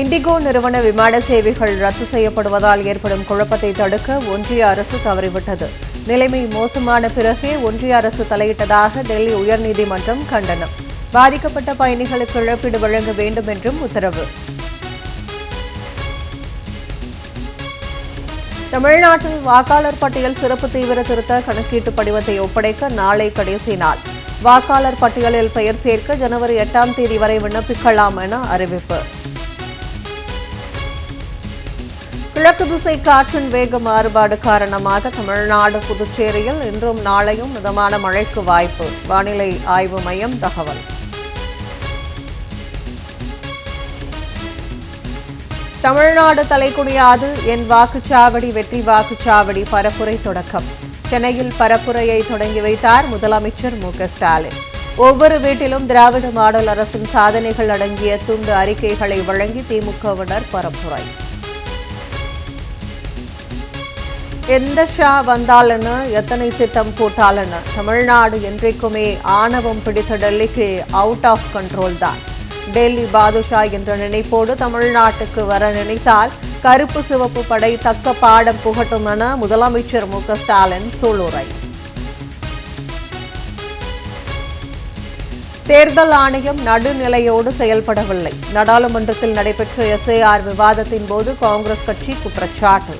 Indigo நிறுவன விமான சேவைகள் ரத்து செய்யப்படுவதால் ஏற்படும் குழப்பத்தை தடுக்க ஒன்றிய அரசு தவறிவிட்டது. நிலைமை மோசமான பிறகே ஒன்றிய அரசு தலையிட்டதாக டெல்லி உயர்நீதிமன்றம் கண்டனம். பாதிக்கப்பட்ட பயணிகளுக்கு இழப்பீடு வழங்க வேண்டும் என்றும் உத்தரவு. தமிழ்நாட்டில் வாக்காளர் பட்டியல் சிறப்பு தீவிர திருத்த கணக்கீட்டு படிவத்தை ஒப்படைக்க நாளை கடைசி நாள். வாக்காளர் பட்டியலில் பெயர் சேர்க்க ஜனவரி எட்டாம் தேதி வரை விண்ணப்பிக்கலாம் என அறிவிப்பு. கிழக்கு திசை காற்றின் வேக மாறுபாடு காரணமாக தமிழ்நாடு புதுச்சேரியில் இன்றும் நாளையும் மிதமான மழைக்கு வாய்ப்பு. வானிலை ஆய்வு மையம் தகவல். தமிழ்நாடு தலைக்குடியாது என் வாக்குச்சாவடி வெற்றி வாக்குச்சாவடி பரப்புரை தொடக்கம். சென்னையில் பரப்புரையை தொடங்கி வைத்தார் முதலமைச்சர் மு ஸ்டாலின். ஒவ்வொரு வீட்டிலும் திராவிட மாடல் அரசின் சாதனைகள் அடங்கிய துண்டு அறிக்கைகளை வழங்கி திமுகவினர் பரப்புரை. எந்த ஷா வந்தாலுன்னு எத்தனை திட்டம் போட்டாலுன்னு தமிழ்நாடு என்றைக்குமே ஆணவம் பிடித்த டெல்லிக்கு அவுட் ஆஃப் கண்ட்ரோல் தான். டெல்லி பாதுஷா என்ற நினைப்போடு தமிழ்நாட்டுக்கு வர நினைத்தால் கருப்பு சிவப்பு படை தக்க பாடம் புகட்டும் என முதலமைச்சர் மு க ஸ்டாலின் சூளுரை. தேர்தல் ஆணையம் நடுநிலையோடு செயல்படவில்லை. நாடாளுமன்றத்தில் நடைபெற்ற எஸ்ஏஆர் விவாதத்தின் போது காங்கிரஸ் கட்சி குற்றச்சாட்டு.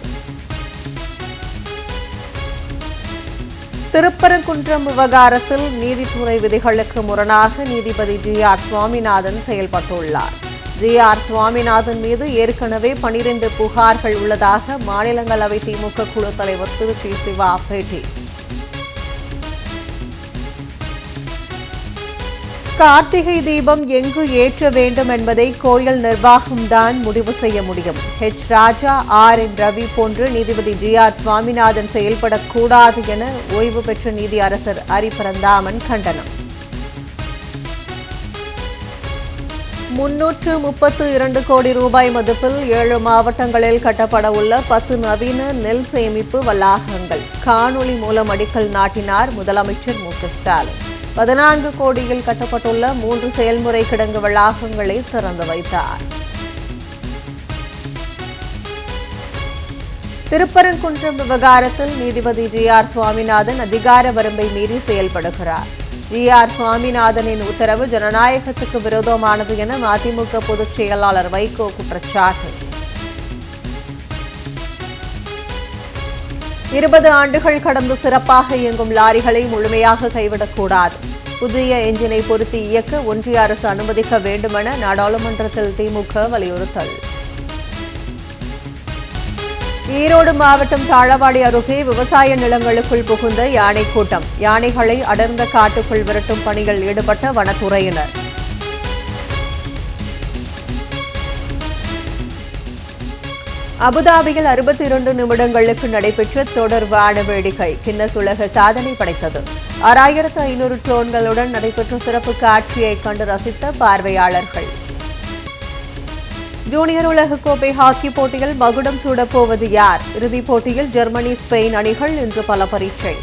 திருப்பரங்குன்றம் விவகாரத்தில் நீதித்துறை விதிகளுக்கு முரணாக நீதிபதி ஜி ஆர் சுவாமிநாதன் செயல்பட்டுள்ளார். ஜி ஆர் சுவாமிநாதன் மீது ஏற்கனவே பனிரெண்டு புகார்கள் உள்ளதாக மாநிலங்களவை திமுக குழு தலைவர் திரு சி சிவா பேட்டி. கார்த்திகை தீபம் எங்கு ஏற்ற வேண்டும் என்பதை கோயில் நிர்வாகம்தான் முடிவு செய்ய முடியும். H Raja R. N. Ravi போன்று நீதிபதி ஜி ஆர். சுவாமிநாதன் செயல்படக்கூடாது என ஓய்வு பெற்ற நீதி அரசர் ஹரிபரந்தாமன் கண்டனம். முன்னூற்று முப்பத்து இரண்டு கோடி ரூபாய் மதிப்பில் ஏழு மாவட்டங்களில் கட்டப்பட உள்ள பத்து நவீன நெல் சேமிப்பு வளாகங்கள். காணொளி மூலம் அடிக்கல் நாட்டினார் முதலமைச்சர் மு. க. ஸ்டாலின். பதினான்கு கோடியில் கட்டப்பட்டுள்ள மூன்று செயல்முறை கிடங்கு வளாகங்களை திறந்து வைத்தார். திருப்பரங்குன்றம் விவகாரத்தில் நீதிபதி ஜி ஆர் சுவாமிநாதன் அதிகார வரம்பை மீறி செயல்படுகிறார். ஜி ஆர் சுவாமிநாதனின் உத்தரவு ஜனநாயகத்துக்கு விரோதமானது என மதிமுக பொதுச் செயலாளர் வைகோ குற்றச்சாட்டு. இருபது ஆண்டுகள் கடந்து சிறப்பாக இயங்கும் லாரிகளை முழுமையாக கைவிடக்கூடாது. புதிய எஞ்சினை பொருத்தி இயக்க ஒன்றிய அரசு அனுமதிக்க வேண்டுமென நாடாளுமன்றத்தில் திமுக வலியுறுத்தல். ஈரோடு மாவட்டம் தாழவாடி அருகே விவசாய நிலங்களுக்குள் புகுந்த யானை கூட்டம். யானைகளை அடர்ந்த காட்டுக்குள் விரட்டும் பணியில் ஈடுபட்ட வனத்துறையினர். அபுதாபியில் அறுபத்தி இரண்டு நிமிடங்களுக்கு நடைபெற்ற தொடர் வான வேடிக்கை கின்னஸ் உலக சாதனை படைத்தது. ஆறாயிரத்து ஐநூறு ட்ரோன்களுடன் நடைபெற்ற சிறப்பு காட்சியை கண்டு ரசித்த பார்வையாளர்கள். ஜூனியர் உலகக்கோப்பை ஹாக்கி போட்டியில் மகுடம் சூடப்போவது யார்? இறுதிப் போட்டியில் ஜெர்மனி ஸ்பெயின் அணிகள் இன்று பல பரீட்சை.